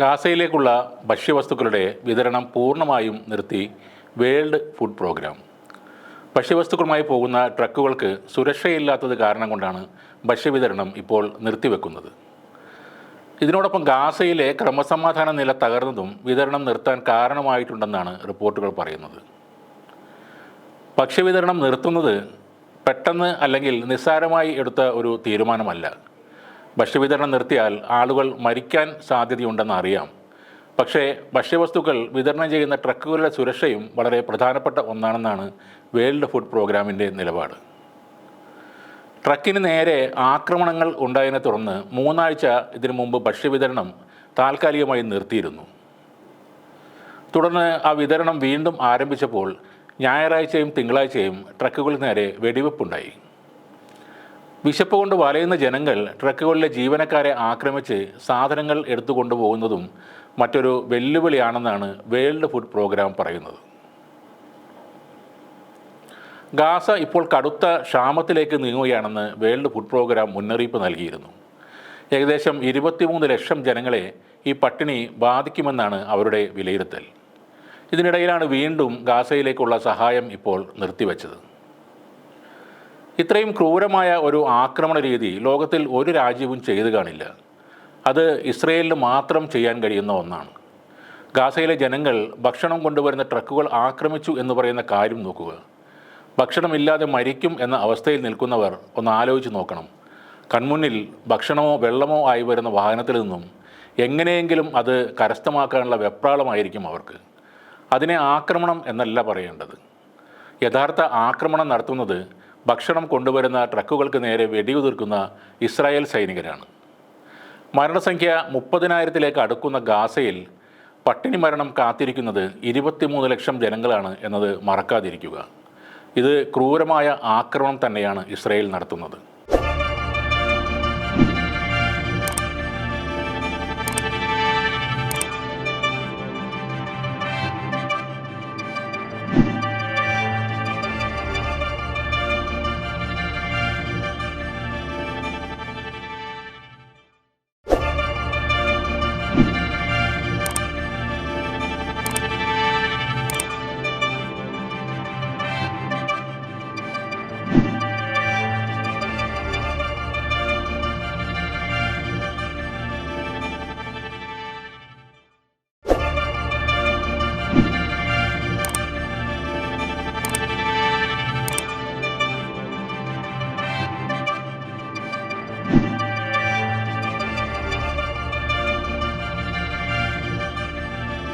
ഗാസയിലേക്കുള്ള ഭക്ഷ്യവസ്തുക്കളുടെ വിതരണം പൂർണമായും നിർത്തി വേൾഡ് ഫുഡ് പ്രോഗ്രാം. ഭക്ഷ്യവസ്തുക്കളുമായി പോകുന്ന ട്രക്കുകൾക്ക് സുരക്ഷയില്ലാത്തത് കാരണം കൊണ്ടാണ് ഭക്ഷ്യവിതരണം ഇപ്പോൾ നിർത്തിവെക്കുന്നത്. ഇതിനോടൊപ്പം ഗാസയിലെ ക്രമസമാധാന നില തകർന്നതും വിതരണം നിർത്താൻ കാരണമായിട്ടുണ്ടെന്നാണ് റിപ്പോർട്ടുകൾ പറയുന്നത്. ഭക്ഷ്യവിതരണം നിർത്തുന്നത് പെട്ടെന്ന് അല്ലെങ്കിൽ നിസ്സാരമായി എടുത്ത ഒരു തീരുമാനമല്ല. ഭക്ഷ്യവിതരണം നിർത്തിയാൽ ആളുകൾ മരിക്കാൻ സാധ്യതയുണ്ടെന്ന് അറിയാം. പക്ഷേ ഭക്ഷ്യവസ്തുക്കൾ വിതരണം ചെയ്യുന്ന ട്രക്കുകളുടെ സുരക്ഷയും വളരെ പ്രധാനപ്പെട്ട ഒന്നാണെന്നാണ് വേൾഡ് ഫുഡ് പ്രോഗ്രാമിന്റെ നിലപാട്. ട്രക്കിന് നേരെ ആക്രമണങ്ങൾ ഉണ്ടായതിനെ തുടർന്ന് മൂന്നാഴ്ച ഇതിനു മുമ്പ് ഭക്ഷ്യവിതരണം താൽക്കാലികമായി നിർത്തിയിരുന്നു. തുടർന്ന് ആ വിതരണം വീണ്ടും ആരംഭിച്ചപ്പോൾ ഞായറാഴ്ചയും തിങ്കളാഴ്ചയും ട്രക്കുകൾ നേരെ വെടിവെപ്പുണ്ടായി. വിശപ്പ് കൊണ്ട് വലയുന്ന ജനങ്ങൾ ട്രക്കുകളിലെ ജീവനക്കാരെ ആക്രമിച്ച് സാധനങ്ങൾ എടുത്തു കൊണ്ടുപോകുന്നതും മറ്റൊരു വെല്ലുവിളിയാണെന്നാണ് വേൾഡ് ഫുഡ് പ്രോഗ്രാം പറയുന്നത്. ഗാസ ഇപ്പോൾ കടുത്ത ക്ഷാമത്തിലേക്ക് നീങ്ങുകയാണെന്ന് വേൾഡ് ഫുഡ് പ്രോഗ്രാം മുന്നറിയിപ്പ് നൽകിയിരുന്നു. ഏകദേശം ഇരുപത്തിമൂന്ന് ലക്ഷം ജനങ്ങളെ ഈ പട്ടിണി ബാധിക്കുമെന്നാണ് അവരുടെ വിലയിരുത്തൽ. ഇതിനിടയിലാണ് വീണ്ടും ഗാസയിലേക്കുള്ള സഹായം ഇപ്പോൾ നിർത്തിവെച്ചത്. ഇത്രയും ക്രൂരമായ ഒരു ആക്രമണ രീതി ലോകത്തിൽ ഒരു രാജ്യവും ചെയ്തു കാണില്ല. അത് ഇസ്രയേലിന് മാത്രം ചെയ്യാൻ കഴിയുന്ന ഒന്നാണ്. ഗാസയിലെ ജനങ്ങൾ ഭക്ഷണം കൊണ്ടുവരുന്ന ട്രക്കുകൾ ആക്രമിച്ചു എന്ന് പറയുന്ന കാര്യം നോക്കുക. ഭക്ഷണമില്ലാതെ മരിക്കും എന്ന അവസ്ഥയിൽ നിൽക്കുന്നവർ ഒന്ന് ആലോചിച്ച് നോക്കണം. കൺമുന്നിൽ ഭക്ഷണമോ വെള്ളമോ ആയി വരുന്ന വാഹനത്തിൽ നിന്നും എങ്ങനെയെങ്കിലും അത് കരസ്ഥമാക്കാനുള്ള വെപ്രാളമായിരിക്കും അവർക്ക്. അതിനെ ആക്രമണം എന്നല്ല പറയേണ്ടത്. യഥാർത്ഥ ആക്രമണം നടത്തുന്നത് ഭക്ഷണം കൊണ്ടുവരുന്ന ട്രക്കുകൾക്ക് നേരെ വെടിയുതിർക്കുന്ന ഇസ്രായേൽ സൈനികരാണ്. മരണസംഖ്യ മുപ്പതിനായിരത്തിലേക്ക് അടുക്കുന്ന ഗാസയിൽ പട്ടിണി മരണം കാത്തിരിക്കുന്നത് ഇരുപത്തിമൂന്ന് ലക്ഷം ജനങ്ങളാണ് എന്നത് മറക്കാതിരിക്കുക. ഇത് ക്രൂരമായ ആക്രമണം തന്നെയാണ് ഇസ്രായേൽ നടത്തുന്നത്.